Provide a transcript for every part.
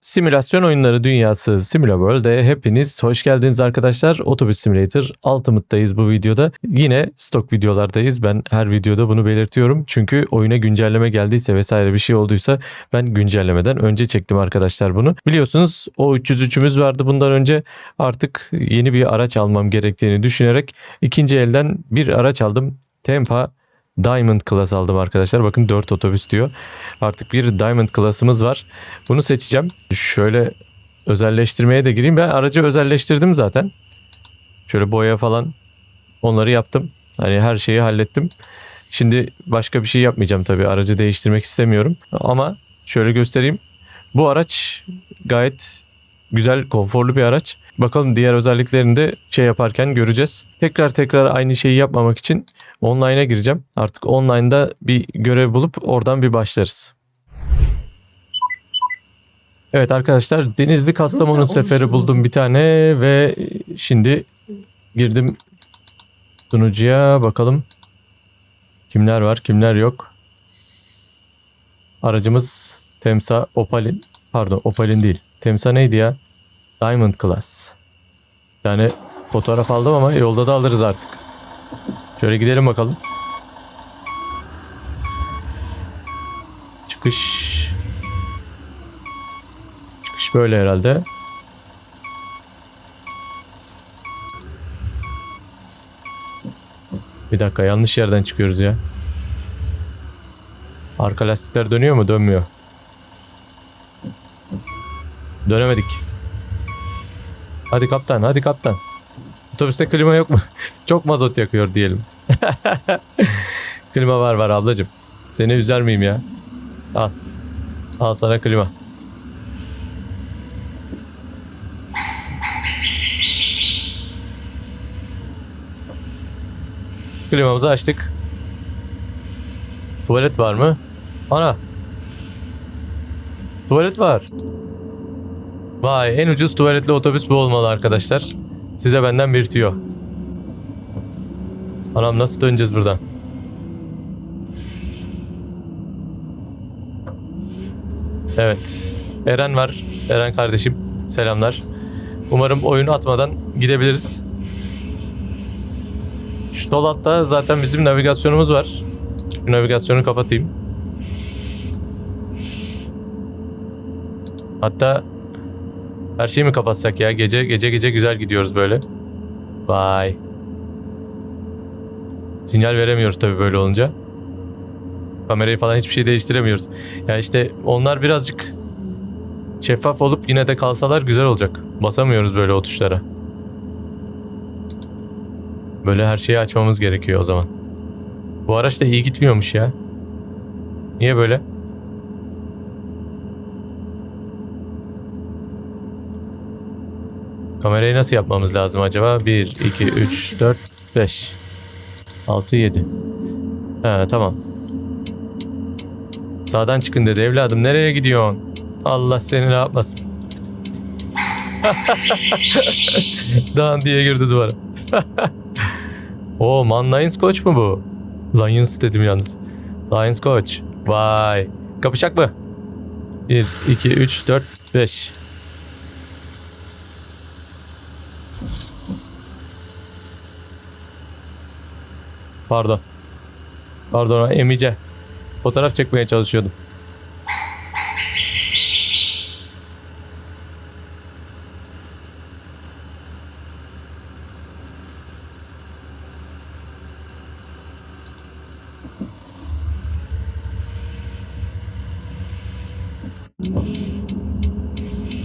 Simülasyon oyunları dünyası SimulaWorld'e hepiniz hoş geldiniz arkadaşlar. Otobüs Simulator Ultimate'dayız bu videoda. Yine stok videolardayız. Ben her videoda bunu belirtiyorum. Çünkü oyuna güncelleme geldiyse vesaire bir şey olduysa ben güncellemeden önce çektim arkadaşlar bunu. Biliyorsunuz o 303'ümüz vardı bundan önce. Artık yeni bir araç almam gerektiğini düşünerek ikinci elden bir araç aldım. Tempa Diamond Class aldım arkadaşlar. Bakın 4 otobüs diyor. Artık bir Diamond Class'ımız var. Bunu seçeceğim. Şöyle özelleştirmeye de gireyim. Ben aracı özelleştirdim zaten. Şöyle boya falan onları yaptım. Hani her şeyi hallettim. Şimdi başka bir şey yapmayacağım tabii. Aracı değiştirmek istemiyorum. Ama şöyle göstereyim. Bu araç gayet güzel, konforlu bir araç. Bakalım diğer özelliklerini de şey yaparken göreceğiz. Tekrar tekrar aynı şeyi yapmamak için online'a gireceğim. Artık online'da bir görev bulup oradan bir başlarız. Evet arkadaşlar Denizli Kastamonu seferi buldum bir tane ve şimdi girdim sunucuya bakalım kimler var kimler yok. Aracımız Temsa Opalin pardon Opalin değil Temsa neydi ya? Diamond Class. Tane fotoğraf aldım ama yolda da alırız artık. Şöyle gidelim bakalım. Çıkış. Çıkış böyle herhalde. Bir dakika yanlış yerden çıkıyoruz ya. Arka lastikler dönüyor mu? Dönmüyor. Dönemedik. Hadi kaptan, hadi kaptan. Otobüste klima yok mu? Çok mazot yakıyor diyelim. klima var var ablacım. Seni üzer miyim ya? Al. Al sana klima. Klimamızı açtık. Tuvalet var mı? Ana. Tuvalet var. Vay en ucuz tuvaletli otobüs bu olmalı arkadaşlar. Size benden bir tüyo. Anam nasıl döneceğiz buradan? Evet. Eren var. Eren kardeşim. Selamlar. Umarım oyunu atmadan gidebiliriz. Şu sol altta zaten bizim navigasyonumuz var. Şu navigasyonu kapatayım. Hatta her şeyi mi kapatsak ya? Gece gece gece güzel gidiyoruz böyle. Vay. Sinyal veremiyoruz tabii böyle olunca. Kamerayı falan hiçbir şey değiştiremiyoruz. Ya işte onlar birazcık şeffaf olup yine de kalsalar güzel olacak. Basamıyoruz böyle o tuşlara. Böyle her şeyi açmamız gerekiyor o zaman. Bu araç da iyi gitmiyormuş ya. Niye böyle? Kamerayı nasıl yapmamız lazım acaba? 1, 2, 3, 4, 5, 6, 7. Ha tamam. Sağdan çıkın dedi evladım. Nereye gidiyorsun? Allah seni ne yapmasın. Dan diye girdi duvara. Oo Man Lions Coach mu bu? Lions dedim yalnız. Lions Coach. Vay. Kapışak mı? 1, 2, 3, 4, 5. Pardon. Pardon emice. Fotoğraf çekmeye çalışıyordum.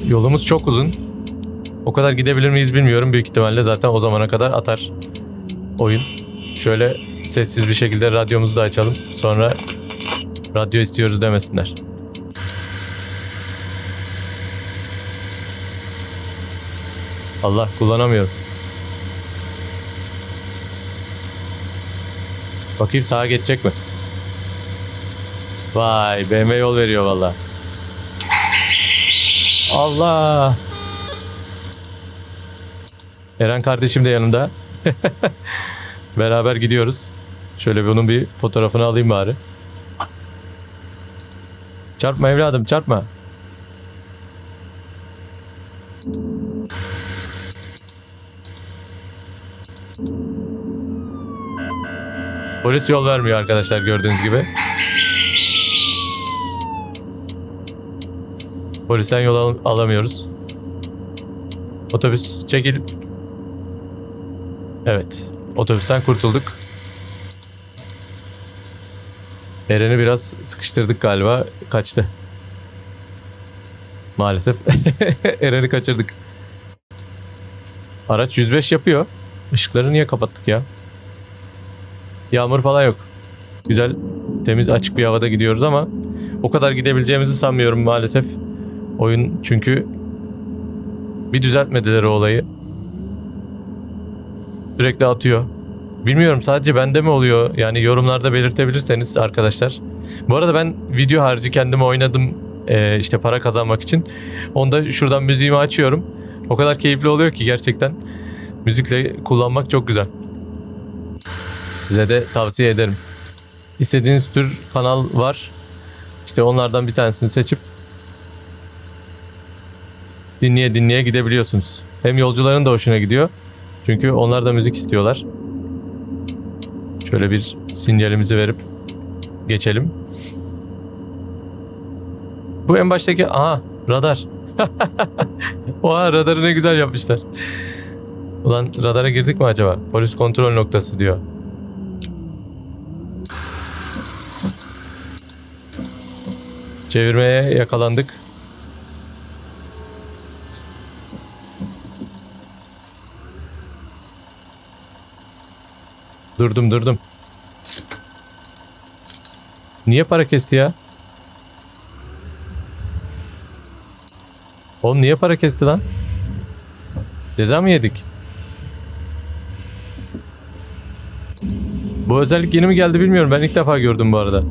Yolumuz çok uzun. O kadar gidebilir miyiz bilmiyorum. Büyük ihtimalle zaten o zamana kadar atar oyun. Şöyle sessiz bir şekilde radyomuzu da açalım. Sonra radyo istiyoruz demesinler. Allah kullanamıyorum. Bakayım sağa geçecek mi? Vay BMW yol veriyor valla. Allah. Eren kardeşim de yanımda. Beraber gidiyoruz. Şöyle bunun bir fotoğrafını alayım bari. Çarpma evladım çarpma. Polis yol vermiyor arkadaşlar gördüğünüz gibi. Polisten yol al- alamıyoruz. Otobüs çekil. Evet. Otobüsten kurtulduk. Eren'i biraz sıkıştırdık galiba. Kaçtı. Maalesef. Eren'i kaçırdık. Araç 105 yapıyor. Işıkları niye kapattık ya? Yağmur falan yok. Güzel, temiz, açık bir havada gidiyoruz ama o kadar gidebileceğimizi sanmıyorum maalesef. Oyun çünkü bir düzeltmediler o olayı. Sürekli atıyor. Bilmiyorum sadece bende mi oluyor? Yani yorumlarda belirtebilirseniz arkadaşlar. Bu arada ben video harici kendime oynadım eee, işte para kazanmak için. Onda şuradan müziğimi açıyorum. O kadar keyifli oluyor ki gerçekten. Müzikle kullanmak çok güzel. Size de tavsiye ederim. İstediğiniz tür kanal var. İşte onlardan bir tanesini seçip dinleye dinleye gidebiliyorsunuz. Hem yolcuların da hoşuna gidiyor. Çünkü onlar da müzik istiyorlar. Şöyle bir sinyalimizi verip geçelim. Bu en baştaki aha radar. Oha radarı ne güzel yapmışlar. Ulan radara girdik mi acaba? Polis kontrol noktası diyor. Çevirmeye yakalandık. Durdum durdum. Niye para kesti ya? Oğlum niye para kesti lan? Ceza mı yedik? Bu özellik yeni mi geldi bilmiyorum. Ben ilk defa gördüm bu arada.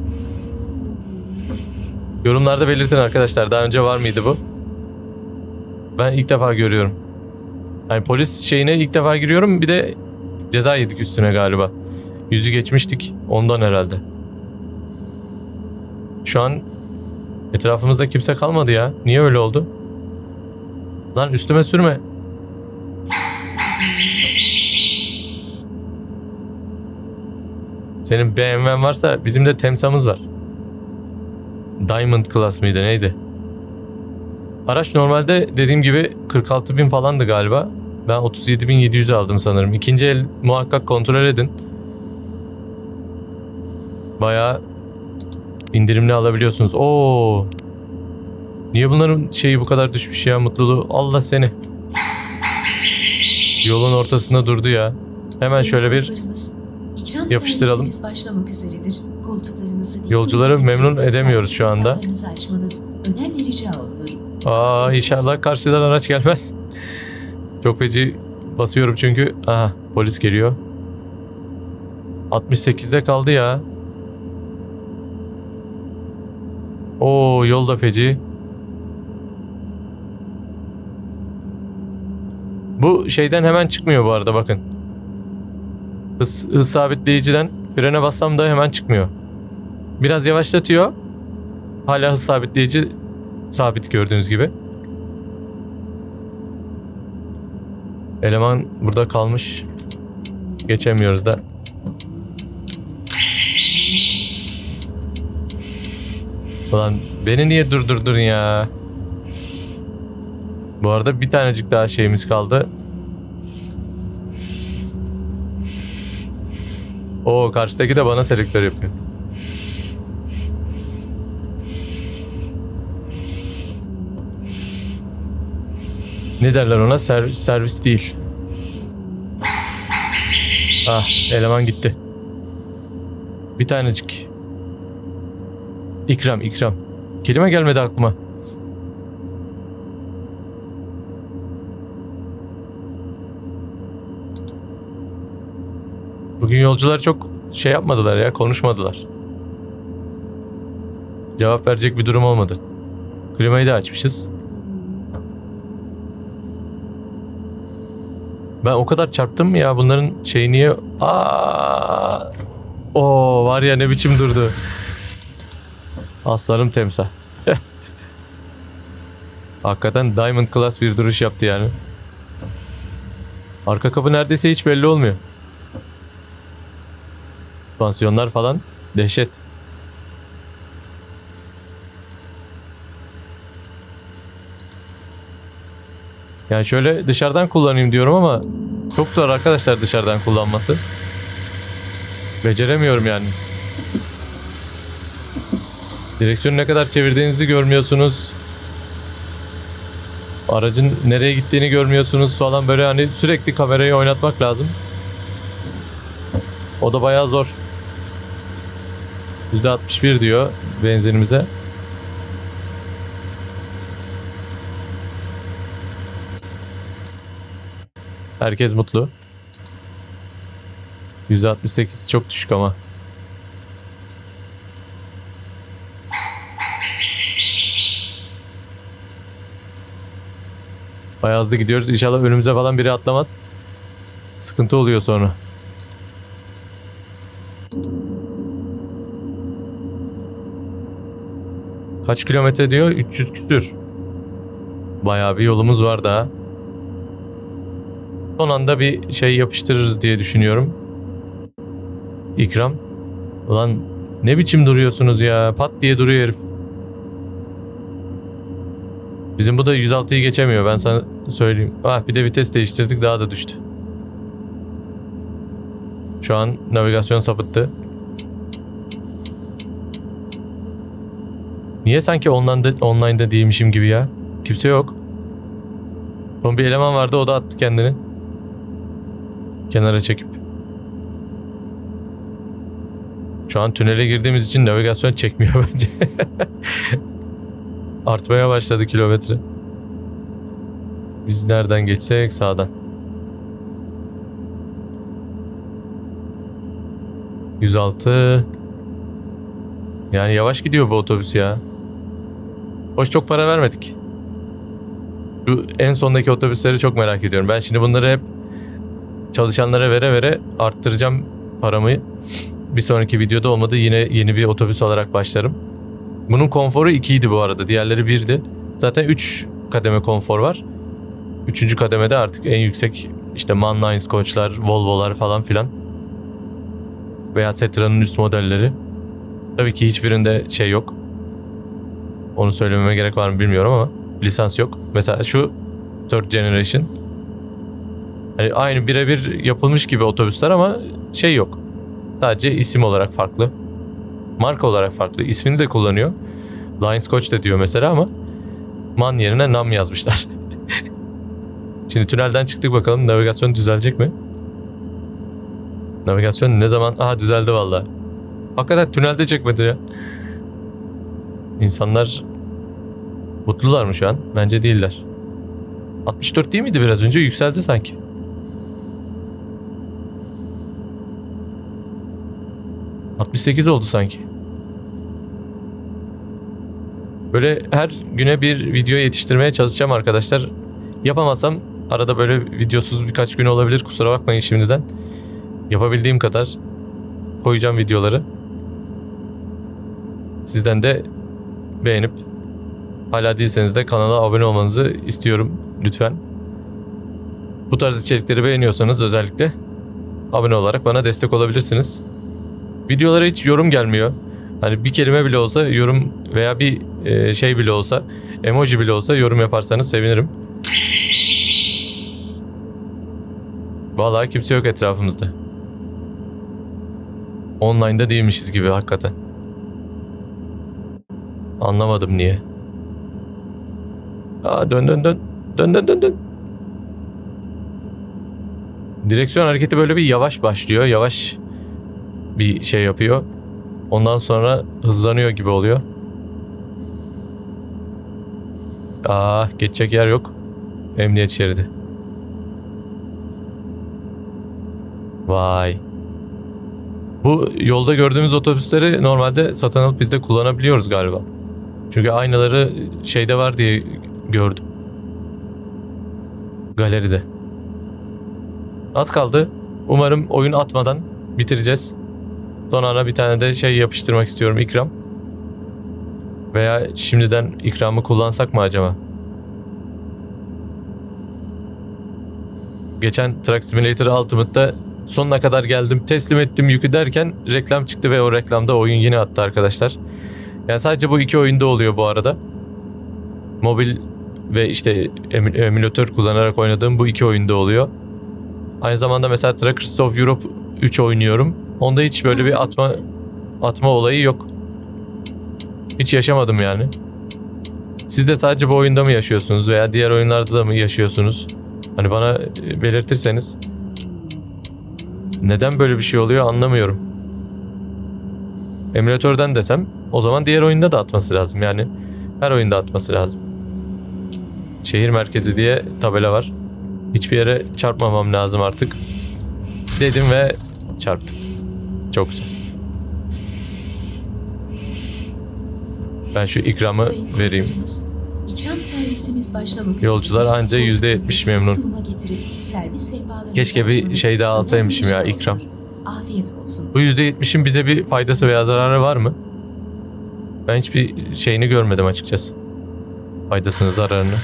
Yorumlarda belirtin arkadaşlar. Daha önce var mıydı bu? Ben ilk defa görüyorum. Yani polis şeyine ilk defa giriyorum. Bir de ceza yedik üstüne galiba. Yüzü geçmiştik. Ondan herhalde. Şu an etrafımızda kimse kalmadı ya. Niye öyle oldu? Lan üstüme sürme. Senin BMW'n varsa bizim de Temsa'mız var. Diamond Class mıydı neydi? Araç normalde dediğim gibi 46 bin falandı galiba. Ben 37.700 aldım sanırım. İkinci el muhakkak kontrol edin. Bayağı indirimli alabiliyorsunuz. Oo. Niye bunların şeyi bu kadar düşmüş ya mutluluğu? Allah seni. Yolun ortasında durdu ya. Hemen şöyle bir yapıştıralım. başlamak üzeredir. Yolcuları memnun edemiyoruz şu anda. Önemli rica. Aa inşallah karşıdan araç gelmez. Çok feci basıyorum çünkü. Aha polis geliyor. 68'de kaldı ya. Oo yol da feci. Bu şeyden hemen çıkmıyor bu arada bakın. Hız, hız sabitleyiciden frene bassam da hemen çıkmıyor. Biraz yavaşlatıyor. Hala hız sabitleyici sabit gördüğünüz gibi. Eleman burada kalmış. Geçemiyoruz da. Ulan beni niye durdurdun ya? Bu arada bir tanecik daha şeyimiz kaldı. O karşıdaki de bana selektör yapıyor. Ne derler ona? Servis, servis değil. Ah eleman gitti. Bir tanecik. İkram ikram. Kelime gelmedi aklıma. Bugün yolcular çok şey yapmadılar ya konuşmadılar. Cevap verecek bir durum olmadı. Klimayı da açmışız. Ben o kadar çarptım mı ya bunların şeyi niye... Aa! Oo var ya ne biçim durdu. Aslanım temsa. Hakikaten Diamond Class bir duruş yaptı yani. Arka kapı neredeyse hiç belli olmuyor. Pansiyonlar falan dehşet. Yani şöyle dışarıdan kullanayım diyorum ama çok zor arkadaşlar dışarıdan kullanması. Beceremiyorum yani. Direksiyonu ne kadar çevirdiğinizi görmüyorsunuz. Aracın nereye gittiğini görmüyorsunuz falan böyle hani sürekli kamerayı oynatmak lazım. O da bayağı zor. %61 diyor benzinimize. Herkes mutlu. %68 çok düşük ama. Bayağı hızlı gidiyoruz. İnşallah önümüze falan biri atlamaz. Sıkıntı oluyor sonra. Kaç kilometre diyor? 300 küsür. Bayağı bir yolumuz var daha. Son anda bir şey yapıştırırız diye düşünüyorum. İkram. Ulan ne biçim duruyorsunuz ya? Pat diye duruyor herif. Bizim bu da 106'yı geçemiyor ben sana söyleyeyim. Ah bir de vites değiştirdik daha da düştü. Şu an navigasyon sapıttı. Niye sanki online'da, online'da değilmişim gibi ya? Kimse yok. Son bir eleman vardı o da attı kendini. Kenara çekip. Şu an tünele girdiğimiz için navigasyon çekmiyor bence. Artmaya başladı kilometre. Biz nereden geçsek sağdan. 106 Yani yavaş gidiyor bu otobüs ya. Hoş çok para vermedik. Şu en sondaki otobüsleri çok merak ediyorum. Ben şimdi bunları hep çalışanlara vere vere arttıracağım paramı. Bir sonraki videoda olmadı yine yeni bir otobüs olarak başlarım. Bunun konforu 2 idi bu arada. Diğerleri 1'di. Zaten 3 kademe konfor var. 3. kademede artık en yüksek işte Man Lines koçlar, Volvo'lar falan filan. Veya Setra'nın üst modelleri. Tabii ki hiçbirinde şey yok. Onu söylememe gerek var mı bilmiyorum ama lisans yok. Mesela şu Third Generation. Hani aynı birebir yapılmış gibi otobüsler ama şey yok. Sadece isim olarak farklı. Marka olarak farklı. İsmini de kullanıyor. Lions Coach de diyor mesela ama Man yerine Nam yazmışlar. Şimdi tünelden çıktık bakalım navigasyon düzelecek mi? Navigasyon ne zaman? Aha düzeldi valla. Hakikaten tünelde çekmedi ya. İnsanlar mutlular mı şu an? Bence değiller. 64 değil miydi biraz önce? Yükseldi sanki. ...68 oldu sanki. Böyle her güne bir video yetiştirmeye çalışacağım arkadaşlar. Yapamazsam arada böyle videosuz birkaç gün olabilir. Kusura bakmayın şimdiden. Yapabildiğim kadar koyacağım videoları. Sizden de beğenip hala değilseniz de kanala abone olmanızı istiyorum lütfen. Bu tarz içerikleri beğeniyorsanız özellikle abone olarak bana destek olabilirsiniz. Videolara hiç yorum gelmiyor. Hani bir kelime bile olsa yorum veya bir e, şey bile olsa, emoji bile olsa yorum yaparsanız sevinirim. Vallahi kimse yok etrafımızda. Online'da değilmişiz gibi hakikaten. Anlamadım niye. Aa dön dön dön. Dön dön dön dön. Direksiyon hareketi böyle bir yavaş başlıyor. Yavaş bir şey yapıyor. Ondan sonra hızlanıyor gibi oluyor. Aa geçecek yer yok. Emniyet şeridi. Vay. Bu yolda gördüğümüz otobüsleri normalde satın alıp biz de kullanabiliyoruz galiba. Çünkü aynaları şeyde var diye gördüm. Galeride. Az kaldı. Umarım oyun atmadan bitireceğiz. Son ana bir tane de şey yapıştırmak istiyorum ikram. Veya şimdiden ikramı kullansak mı acaba? Geçen Truck Simulator Ultimate'da sonuna kadar geldim teslim ettim yükü derken reklam çıktı ve o reklamda oyun yine attı arkadaşlar. Yani sadece bu iki oyunda oluyor bu arada. Mobil ve işte emül emülatör kullanarak oynadığım bu iki oyunda oluyor. Aynı zamanda mesela Truckers of Europe 3 oynuyorum. Onda hiç böyle bir atma atma olayı yok. Hiç yaşamadım yani. Siz de sadece bu oyunda mı yaşıyorsunuz veya diğer oyunlarda da mı yaşıyorsunuz? Hani bana e, belirtirseniz. Neden böyle bir şey oluyor anlamıyorum. Emülatörden desem o zaman diğer oyunda da atması lazım yani. Her oyunda atması lazım. Şehir merkezi diye tabela var. Hiçbir yere çarpmamam lazım artık. Dedim ve çarptım. Çok güzel. Ben şu ikramı Sayın vereyim. İkram servisimiz başlamak üzere. Yolcular anca %70 memnun. Duruma getirip servis sehpalarını Keşke bir şey daha alsaymışım ya, ikram. Afiyet olsun. Bu %70'in bize bir faydası veya zararı var mı? Ben hiçbir şeyini görmedim açıkçası. Faydasını, zararını.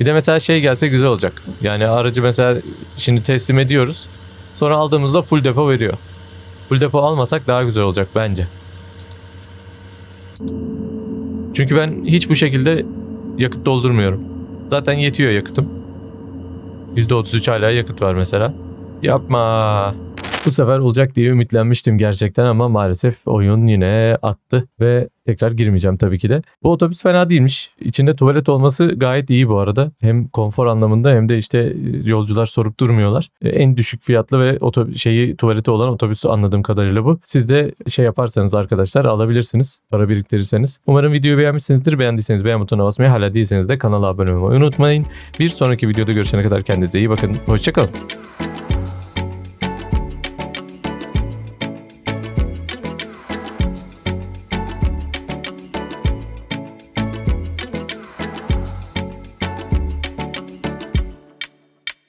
Bir de mesela şey gelse güzel olacak. Yani aracı mesela şimdi teslim ediyoruz. Sonra aldığımızda full depo veriyor. Full depo almasak daha güzel olacak bence. Çünkü ben hiç bu şekilde yakıt doldurmuyorum. Zaten yetiyor yakıtım. %33 hala yakıt var mesela. Yapma. Bu sefer olacak diye ümitlenmiştim gerçekten ama maalesef oyun yine attı ve tekrar girmeyeceğim tabii ki de. Bu otobüs fena değilmiş. İçinde tuvalet olması gayet iyi bu arada. Hem konfor anlamında hem de işte e, yolcular sorup durmuyorlar. E, En düşük fiyatlı ve otobüs şeyi tuvaleti olan otobüsü anladığım kadarıyla bu. Siz de şey yaparsanız arkadaşlar alabilirsiniz. Para biriktirirseniz. Umarım videoyu beğenmişsinizdir. Beğendiyseniz beğen butonuna basmayı hala değilseniz de kanala abone olmayı unutmayın. Bir sonraki videoda görüşene kadar kendinize iyi bakın. Hoşçakalın.